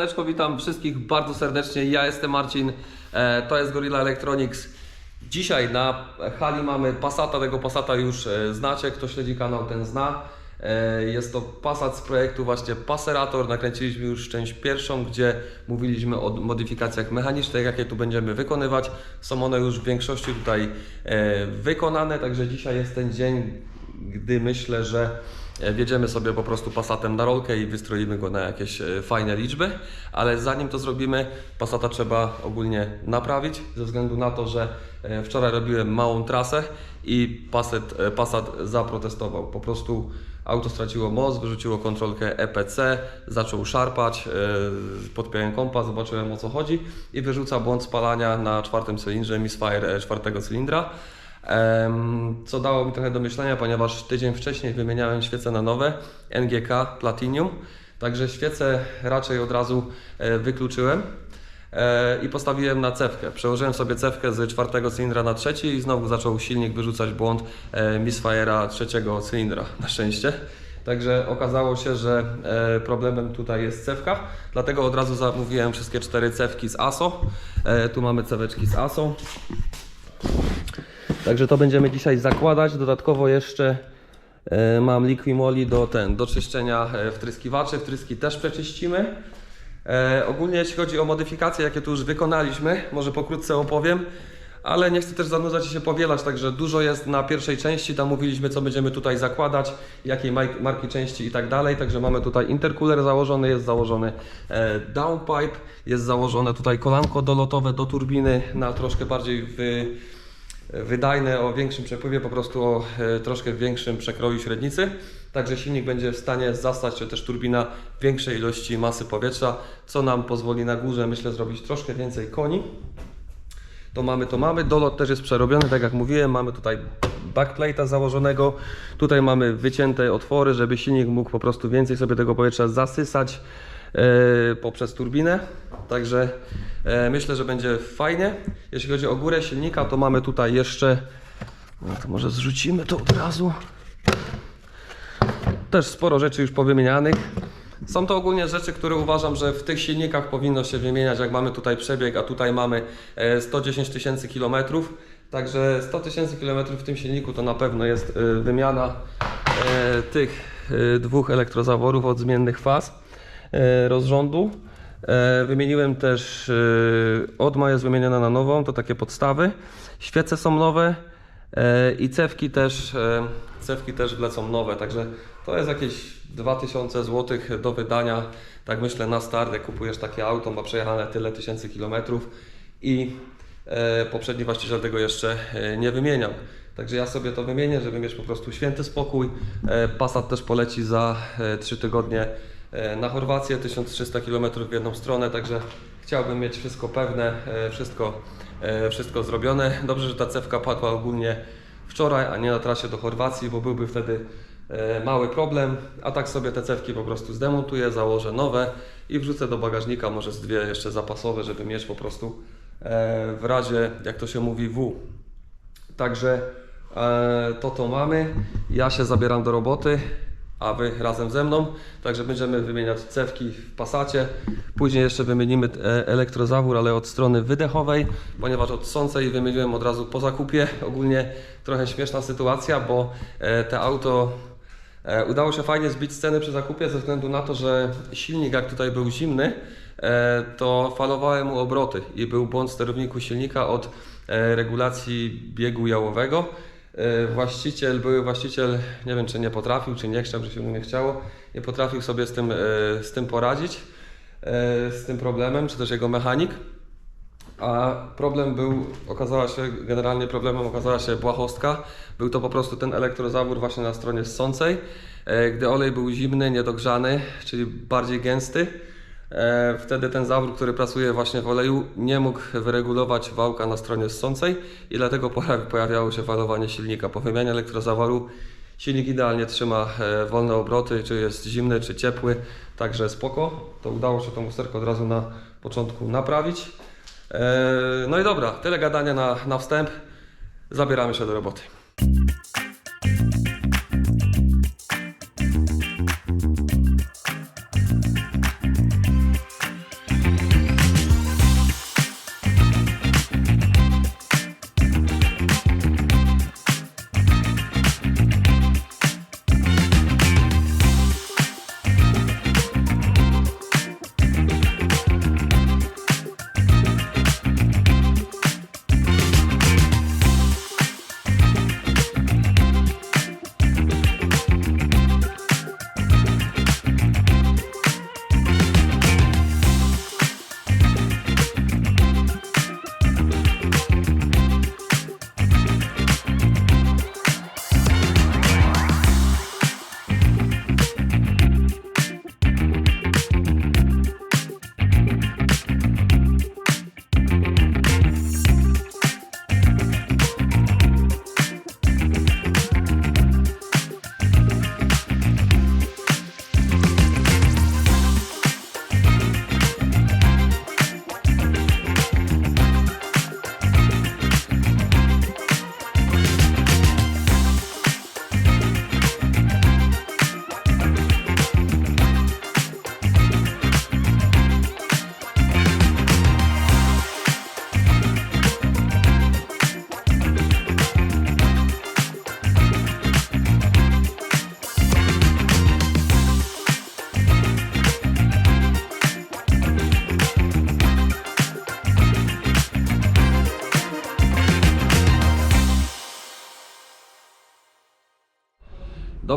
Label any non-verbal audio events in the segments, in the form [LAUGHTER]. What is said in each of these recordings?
siemaneczko, witam wszystkich bardzo serdecznie. Ja jestem Marcin, e, to jest Gorilla Electronics. Dzisiaj na hali mamy Passata, tego Passata już e, znacie, kto śledzi kanał ten zna. E, Jest to Passat z projektu właśnie Passerator. Nakręciliśmy już część pierwszą, gdzie mówiliśmy o modyfikacjach mechanicznych, jakie tu będziemy wykonywać. Są one już w większości tutaj wykonane, także dzisiaj jest ten dzień, gdy myślę, że e, wjedziemy sobie po prostu Passatem na rolkę i wystroimy go na jakieś e, fajne liczby, ale zanim to zrobimy, Passata trzeba ogólnie naprawić, ze względu na to, że e, wczoraj robiłem małą trasę i Passat, e, Passat zaprotestował. Po prostu auto straciło moc, wyrzuciło kontrolkę EPC, zaczął szarpać, podpiąłem kompas, zobaczyłem o co chodzi i wyrzuca błąd spalania na czwartym cylindrze Misfire czwartego cylindra. Co dało mi trochę do myślenia, ponieważ tydzień wcześniej wymieniałem świece na nowe NGK Platinum, także świece raczej od razu e, wykluczyłem e, i postawiłem na cewkę. Przełożyłem sobie cewkę z czwartego cylindra na trzeci i znowu zaczął silnik wyrzucać błąd e, Misfire'a trzeciego cylindra, na szczęście. Także okazało się, że problemem tutaj jest cewka, dlatego od razu zamówiłem wszystkie cztery cewki z ASO. Tu mamy ceweczki z ASO. Także to będziemy dzisiaj zakładać. Dodatkowo jeszcze e, mam Liquimoli do, do czyszczenia e, wtryskiwaczy. Wtryski też przeczyścimy. E, ogólnie jeśli chodzi o modyfikacje, jakie tu już wykonaliśmy, może pokrótce opowiem, ale nie chcę też zanudzać i się powielać, także dużo jest na pierwszej części, tam mówiliśmy co będziemy tutaj zakładać, jakiej marki części i tak dalej, także mamy tutaj intercooler założony, jest założony downpipe, jest założone tutaj kolanko dolotowe do turbiny na troszkę bardziej wy, wydajne, o większym przepływie, po prostu o e, troszkę większym przekroju średnicy. Także silnik będzie w stanie zastać, czy też turbina większej ilości masy powietrza, co nam pozwoli na górze, myślę, zrobić troszkę więcej koni. To mamy, to mamy. Dolot też jest przerobiony, tak jak mówiłem. Mamy tutaj backplate'a założonego. Tutaj mamy wycięte otwory, żeby silnik mógł po prostu więcej sobie tego powietrza zasysać poprzez turbinę. Także e, myślę, że będzie fajnie. Jeśli chodzi o górę silnika, to mamy tutaj jeszcze. No to może zrzucimy to od razu. Też sporo rzeczy już powymienianych. Są to ogólnie rzeczy, które uważam, że w tych silnikach powinno się wymieniać, jak mamy tutaj przebieg, a tutaj mamy e, 110 tysięcy kilometrów. Także 100 tysięcy kilometrów w tym silniku to na pewno jest e, wymiana e, tych e, dwóch elektrozaworów od zmiennych faz e, rozrządu. E, Wymieniłem też, e, odma jest wymieniona na nową, to takie podstawy. Świece są nowe e, i cewki też, e, cewki też wlecą nowe, także to jest jakieś 2000 zł do wydania. Tak myślę na start, jak kupujesz takie auto, ma przejechane tyle tysięcy kilometrów i e, poprzedni właściciel tego jeszcze e, nie wymieniał. Także ja sobie to wymienię, żeby mieć po prostu święty spokój. E, Passat też poleci za e, 3 tygodnie e, na Chorwację, 1300 km w jedną stronę, także chciałbym mieć wszystko pewne, e, wszystko, e, wszystko zrobione. Dobrze, że ta cewka padła ogólnie wczoraj, a nie na trasie do Chorwacji, bo byłby wtedy e, mały problem. A tak sobie te cewki po prostu zdemontuję, założę nowe i wrzucę do bagażnika, może z dwie jeszcze zapasowe, żeby mieć po prostu e, w razie, jak to się mówi, W. Także e, to to mamy. Ja się zabieram do roboty, a Wy razem ze mną. Także będziemy wymieniać cewki w pasacie. Później jeszcze wymienimy e, elektrozawór, ale od strony wydechowej, ponieważ od sącej wymieniłem od razu po zakupie. [LAUGHS] Ogólnie trochę śmieszna sytuacja, bo e, te auto E, Udało się fajnie zbić sceny przy zakupie ze względu na to, że silnik jak tutaj był zimny, to falowały mu obroty i był błąd w sterowniku silnika od regulacji biegu jałowego. E, Właściciel, były właściciel, nie wiem czy nie potrafił, czy nie chciał, że się mu nie chciało, nie potrafił sobie z tym, e, z tym poradzić, e, z tym problemem, czy też jego mechanik. A problem był, okazała się, generalnie problemem okazała się błahostka. Był to po prostu ten elektrozawór właśnie na stronie ssącej. Gdy olej był zimny, niedogrzany, czyli bardziej gęsty, wtedy ten zawór, który pracuje właśnie w oleju, nie mógł wyregulować wałka na stronie ssącej i dlatego pojawi- pojawiało się falowanie silnika. Po wymianie elektrozaworu silnik idealnie trzyma e, wolne obroty, czy jest zimny, czy ciepły, także spoko. To udało się tą usterkę od razu na początku naprawić. E, No i dobra, tyle gadania na, na wstęp. Zabieramy się do roboty.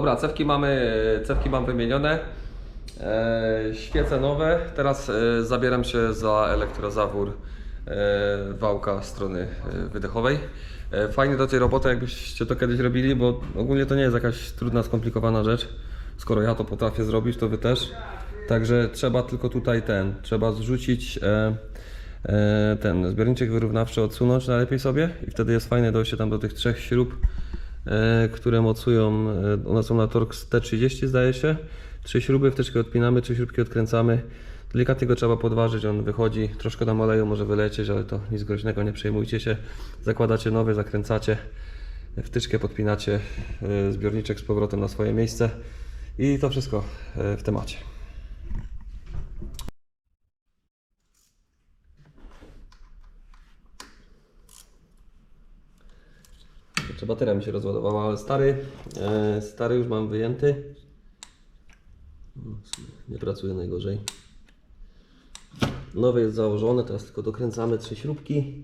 Dobra, cewki mamy, cewki mam wymienione. E, świece nowe. Teraz e, zabieram się za elektrozawór e, wałka strony e, wydechowej. E, fajnie do tej roboty, jakbyście to kiedyś robili, bo ogólnie to nie jest jakaś trudna, skomplikowana rzecz. Skoro ja to potrafię zrobić, to wy też. Także trzeba tylko tutaj ten, trzeba zrzucić e, e, ten zbiorniczek wyrównawczy, odsunąć najlepiej sobie i wtedy jest fajne dojście tam do tych trzech śrub które mocują, e, one są na Torx T30 zdaje się. Trzy śruby, wtyczkę odpinamy, trzy śrubki odkręcamy. Delikatnie go trzeba podważyć, on wychodzi, troszkę tam oleju może wylecieć, ale to nic groźnego, nie przejmujcie się. Zakładacie nowy, zakręcacie, wtyczkę podpinacie, e, zbiorniczek z powrotem na swoje miejsce i to wszystko e, w temacie. Jeszcze bateria mi się rozładowała, ale stary, e, stary już mam wyjęty. No, Nie pracuje najgorzej. Nowy jest założony, teraz tylko dokręcamy trzy śrubki.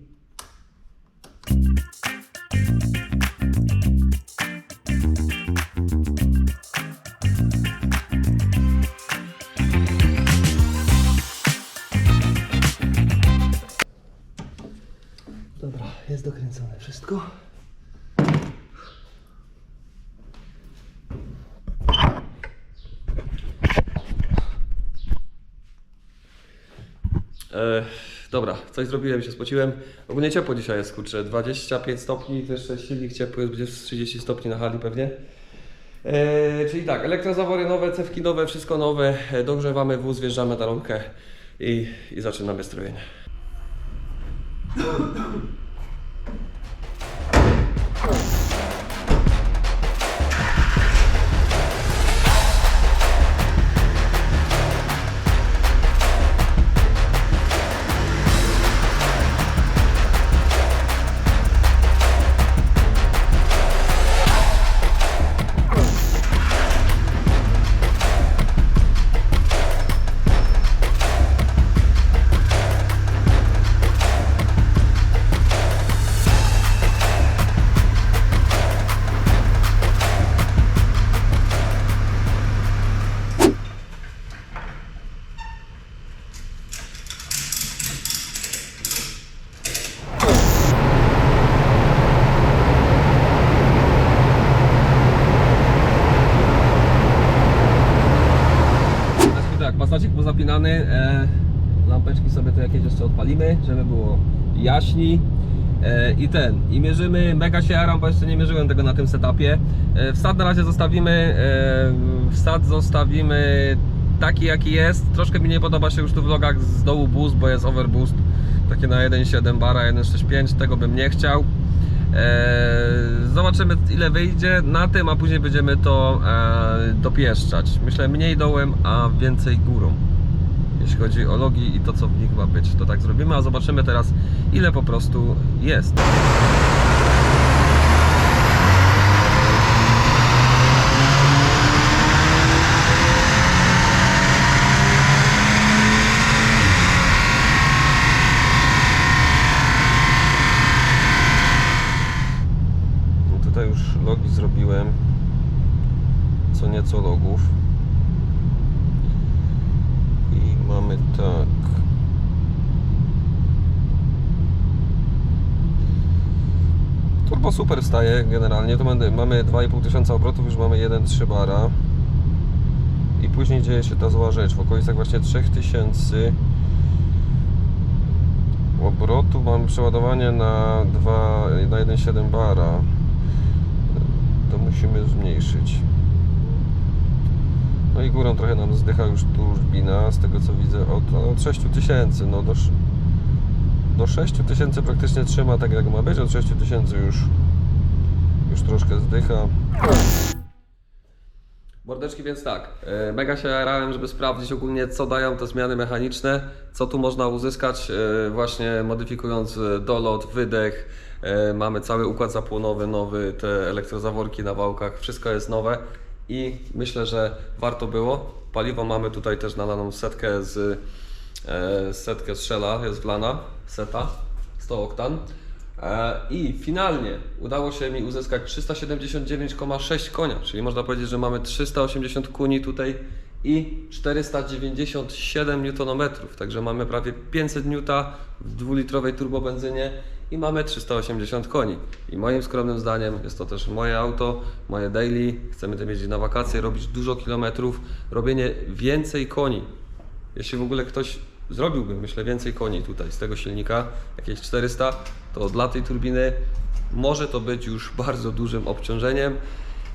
Coś zrobiłem, się spociłem. Ogólnie ciepło dzisiaj jest, kurczę, 25 stopni, to jeszcze silnik ciepły, będzie z 30 stopni na hali pewnie. E, czyli tak, elektrozawory nowe, cewki nowe, wszystko nowe, e, dogrzewamy wóz, wjeżdżamy na rąkę i, i zaczynamy strojenie. E, lampeczki sobie tu jakieś jeszcze odpalimy, żeby było jaśni. E, I ten, i mierzymy, mega się bo jeszcze nie mierzyłem tego na tym setupie. E, wsad na razie zostawimy, e, wsad zostawimy taki jaki jest. Troszkę mi nie podoba się już tu w vlogach z dołu boost, bo jest overboost. Takie na 1.7 bara, 1.65, tego bym nie chciał. Zobaczymy ile wyjdzie na tym, a później będziemy to dopieszczać. Myślę mniej dołem, a więcej górą. Jeśli chodzi o logi i to co w nich ma być, to tak zrobimy, a zobaczymy teraz ile po prostu jest. No tutaj już logi zrobiłem. Co nieco logów. I mamy tak. Turbo super staje generalnie. To mamy, mamy 2,5 tysiąca obrotów, już mamy 1,3 bara. I później dzieje się ta zła rzecz. W okolicach właśnie 3000 obrotów mamy przeładowanie na 2, na 1,7 bara. To musimy zmniejszyć. No i górą trochę nam zdycha już turbina, z tego co widzę, od, od 6000, no do, do 6000 praktycznie trzyma tak jak ma być, od 6000 już, już troszkę zdycha. Mordeczki, więc tak, e, mega się jarałem, żeby sprawdzić ogólnie co dają te zmiany mechaniczne, co tu można uzyskać e, właśnie modyfikując e, dolot, wydech, mamy cały układ zapłonowy nowy, te elektrozaworki na wałkach, wszystko jest nowe i myślę, że warto było. Paliwo mamy tutaj też nalaną setkę z setkę z Shella, jest wlana, seta, 100 oktan. E, I finalnie udało się mi uzyskać 379,6 konia, czyli można powiedzieć, że mamy 380 koni tutaj i 497 Nm, także mamy prawie 500 N w dwulitrowej turbobenzynie i mamy 380 koni. I moim skromnym zdaniem jest to też moje auto, moje daily, chcemy tym jeździć na wakacje, robić dużo kilometrów, robienie więcej koni. Jeśli w ogóle ktoś zrobiłby, myślę, więcej koni tutaj z tego silnika, jakieś 400, to dla tej turbiny może to być już [LAUGHS] bardzo dużym obciążeniem.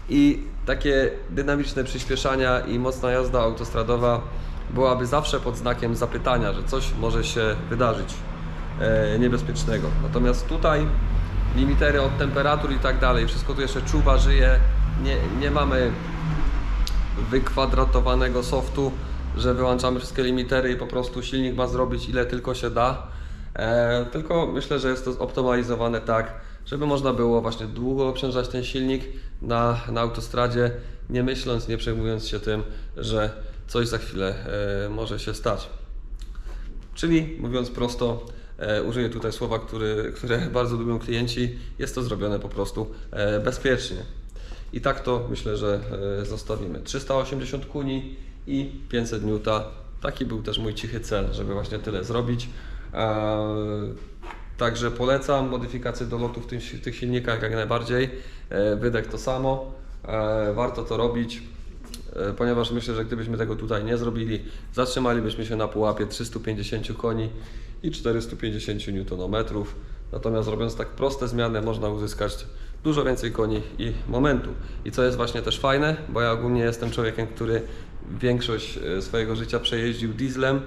I takie dynamiczne przyspieszania i mocna jazda autostradowa byłaby zawsze pod znakiem zapytania, że coś może się wydarzyć e, niebezpiecznego. Natomiast tutaj limitery od temperatur i tak dalej, wszystko tu jeszcze czuwa, żyje, nie, nie mamy wykwadratowanego softu, że wyłączamy wszystkie limitery i po prostu silnik ma zrobić ile tylko się da. E, tylko myślę, że jest to zoptymalizowane tak, żeby można było właśnie długo obciążać ten silnik na, na autostradzie, nie myśląc, nie przejmując się tym, że coś za chwilę e, może się stać. Czyli mówiąc prosto, e, użyję tutaj słowa, który, które [LAUGHS] bardzo lubią klienci, jest to zrobione po prostu e, bezpiecznie. I tak to myślę, że e, zostawimy. 380 kuni i 500 N. Taki był też mój cichy cel, żeby właśnie tyle zrobić. E, Także polecam modyfikacje do lotu w tym, w tych silnikach jak najbardziej. E, Wydech to samo. E, Warto to robić. Ponieważ myślę, że gdybyśmy tego tutaj nie zrobili, zatrzymalibyśmy się na pułapie 350 koni i 450 Nm. Natomiast robiąc tak proste zmiany, można uzyskać dużo więcej koni i momentu. I co jest właśnie też fajne, bo ja ogólnie jestem człowiekiem, który większość e, swojego życia przejeździł dieslem.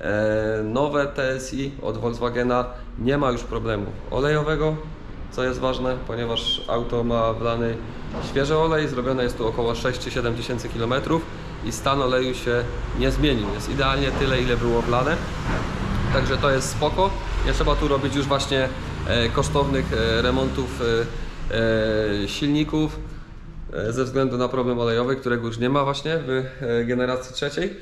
E, Nowe TSI od Volkswagena nie ma już problemu olejowego, co jest ważne, ponieważ auto ma wlany świeży olej, zrobione jest tu około 6 czy 7 tysięcy kilometrów i stan oleju się nie zmienił. Jest idealnie tyle, ile było wlane. Także to jest spoko. Nie trzeba tu robić już właśnie e, kosztownych remontów silników ze względu na problem olejowy, którego już nie ma właśnie w e, generacji trzeciej.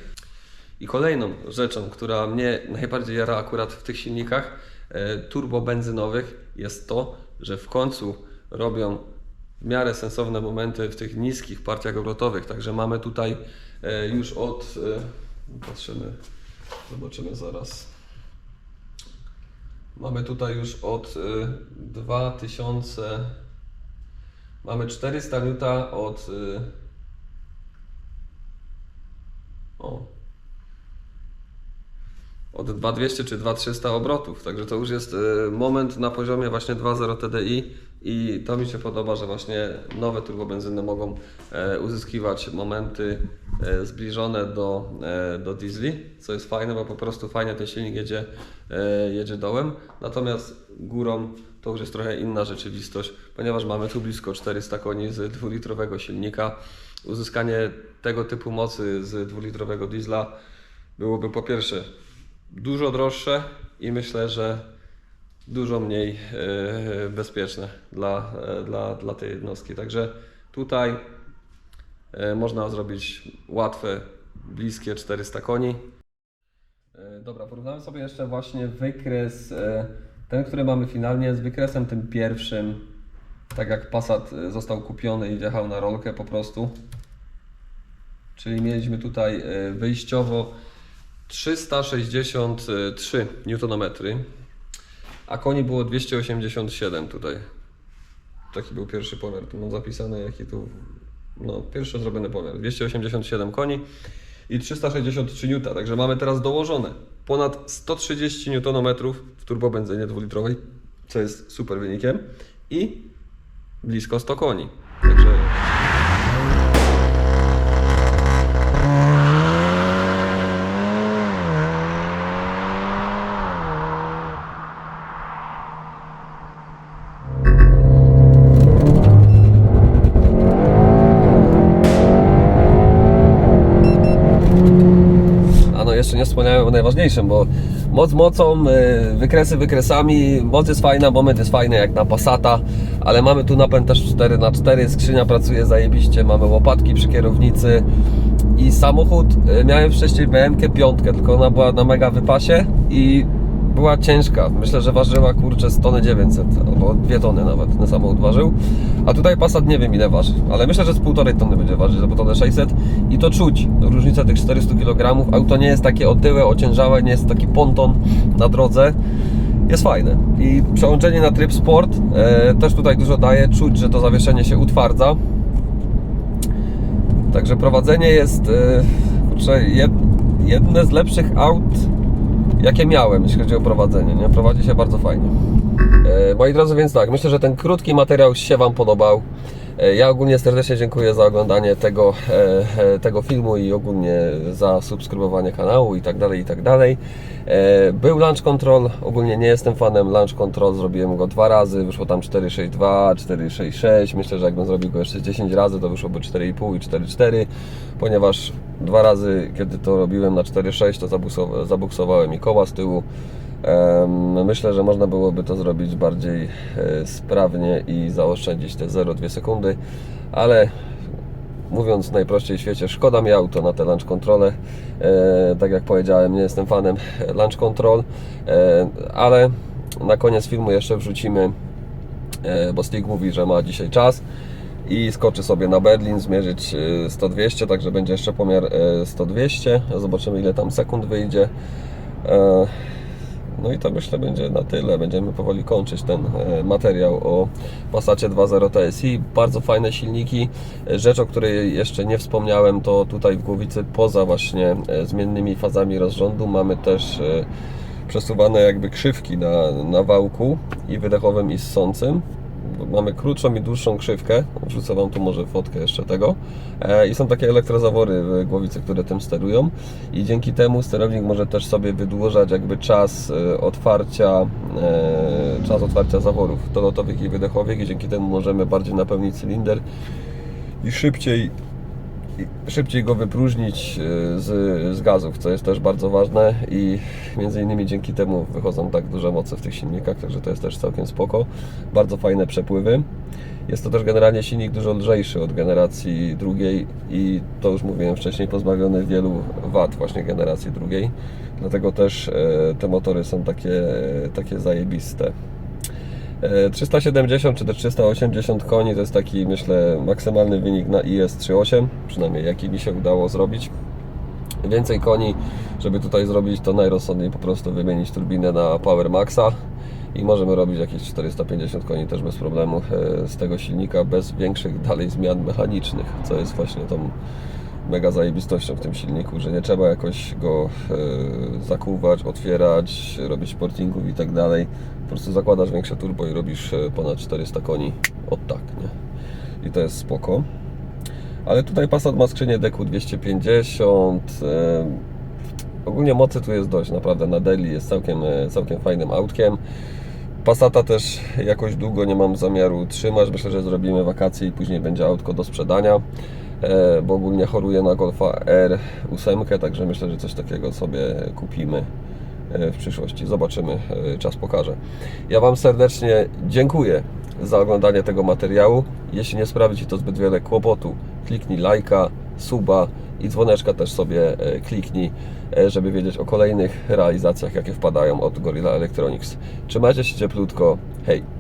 I kolejną rzeczą, która mnie najbardziej jara akurat w tych silnikach e, turbobenzynowych jest to, że w końcu robią w miarę sensowne momenty w tych niskich partiach obrotowych. Także mamy tutaj e, już od. e, Patrzymy, zobaczymy zaraz. Mamy tutaj już od e, 2000. Mamy 400 N od. e, O, od 2200 czy 2300 obrotów. Także to już jest e, moment na poziomie właśnie 2.0 TDI i to mi się podoba, że właśnie nowe turbobenzyny mogą e, uzyskiwać momenty e, zbliżone do, e, do diesli, co jest fajne, bo po prostu fajnie ten silnik jedzie, jedzie dołem. Natomiast górą to już jest trochę inna rzeczywistość, ponieważ mamy tu blisko 400 koni z dwulitrowego silnika. Uzyskanie tego typu mocy z dwulitrowego diesla byłoby po pierwsze dużo droższe i myślę, że dużo mniej e, bezpieczne dla, e, dla, dla tej jednostki. Także tutaj e, można zrobić łatwe, bliskie 400 koni. Dobra, porównamy sobie jeszcze właśnie wykres, ten, który mamy finalnie z wykresem tym pierwszym, tak jak Passat e, został kupiony i wjechał na rolkę po prostu. Czyli mieliśmy tutaj e, wyjściowo 363 Nm, a koni było 287 tutaj. Taki był pierwszy pomiar. Tu mam zapisane jaki tu. No, pierwszy zrobiony pomiar. 287 koni i 363 N. Także mamy teraz dołożone ponad 130 Nm w turbobenzynie dwulitrowej, co jest super wynikiem, i blisko 100 koni. Także najważniejszym, bo moc mocą, y, wykresy wykresami, moc jest fajna, moment jest fajny jak na Passata, ale mamy tu napęd też 4x4, skrzynia pracuje zajebiście, mamy łopatki przy kierownicy i samochód, y, miałem wcześniej BMW 5, tylko ona była na mega wypasie i była ciężka. Myślę, że ważyła kurczę 100 tony 900 albo 2 tony nawet ten samochód ważył. A tutaj Passat nie wiem ile waży, ale myślę, że z 1,5 tony będzie ważyć, albo tonę 600 i to czuć. Różnica tych 400 kg. Auto nie jest takie otyłe, ociężałe, nie jest taki ponton na drodze. Jest fajne. I przełączenie na tryb sport e, też tutaj dużo daje. Czuć, że to zawieszenie się utwardza. Także prowadzenie jest e, kurczę, jed, jedne z lepszych aut, jakie miałem, jeśli chodzi o prowadzenie. Nie? Prowadzi się bardzo fajnie. E, moi drodzy, więc tak, myślę, że ten krótki materiał się Wam podobał. E, Ja ogólnie serdecznie dziękuję za oglądanie tego, e, e, tego filmu i ogólnie za subskrybowanie kanału i tak dalej, i tak dalej. Był Launch Control, ogólnie nie jestem fanem Launch Control, zrobiłem go dwa razy, wyszło tam 4.6.2, 4.6.6, myślę, że jakbym zrobił go jeszcze 10 razy, to wyszłoby 4.5 i 4.4, ponieważ dwa razy, kiedy to robiłem na 4.6, to zabuksowa- zabuksowałem mi koła z tyłu, Myślę, że można byłoby to zrobić bardziej e, sprawnie i zaoszczędzić te 0,2 sekundy, ale mówiąc najprościej w świecie, szkoda mi auto na te launch controle. E, tak jak powiedziałem, nie jestem fanem launch control, e, ale na koniec filmu jeszcze wrzucimy, bo Stig mówi, że ma dzisiaj czas i skoczy sobie na Berlin zmierzyć e, 100-200, także będzie jeszcze pomiar e, 100-200. Zobaczymy ile tam sekund wyjdzie. No i to myślę będzie na tyle. Będziemy powoli kończyć ten e, materiał o Passacie 2.0 TSI. Bardzo fajne silniki. E, Rzecz, o której jeszcze nie wspomniałem, to tutaj w głowicy poza właśnie e, zmiennymi fazami rozrządu mamy też przesuwane jakby krzywki na, na wałku i wydechowym i ssącym. Mamy krótszą i dłuższą krzywkę. Wrzucę Wam tu może fotkę jeszcze tego. E, I są takie elektrozawory w głowicy, które tym sterują. I dzięki temu sterownik może też sobie wydłużać jakby czas e, otwarcia, e, czas otwarcia zaworów dolotowych i wydechowych i dzięki temu możemy bardziej napełnić cylinder i szybciej szybciej go wypróżnić e, z, z gazów, co jest też bardzo ważne i między innymi dzięki temu wychodzą tak duże moce w tych silnikach, także to jest też całkiem spoko. Bardzo fajne przepływy. Jest to też generalnie silnik dużo lżejszy od generacji drugiej i to już mówiłem wcześniej, pozbawiony wielu wad właśnie generacji drugiej. Dlatego też e, te motory są takie, takie zajebiste. E, 370 czy też 380 koni to jest taki myślę maksymalny wynik na IS-38, przynajmniej jaki mi się udało zrobić. Więcej koni, żeby tutaj zrobić to najrozsądniej po prostu wymienić turbinę na Power Maxa i możemy robić jakieś 450 koni też bez problemu e, z tego silnika, bez większych dalej zmian mechanicznych, co jest właśnie tą mega zajebistością w tym silniku, że nie trzeba jakoś go e, zakuwać, otwierać, robić portingów i tak dalej. Po prostu zakładasz większe turbo i robisz e, ponad 400 koni od tak, nie? I to jest spoko. Ale tutaj Passat ma skrzynię DQ250. e, Ogólnie mocy tu jest dość, naprawdę na Daily jest całkiem, e, całkiem fajnym autkiem. Passata też jakoś długo nie mam zamiaru trzymać. Myślę, że zrobimy wakacje i później będzie autko do sprzedania, bo ogólnie choruję na Golfa R8, także myślę, że coś takiego sobie kupimy e, w przyszłości. Zobaczymy, e, czas pokaże. Ja Wam serdecznie dziękuję za oglądanie tego materiału. Jeśli nie sprawi Ci to zbyt wiele kłopotu, kliknij lajka, suba i dzwoneczka też sobie e, kliknij, e, żeby wiedzieć o kolejnych realizacjach, jakie wpadają od Gorilla Electronics. Trzymajcie się cieplutko. Hej!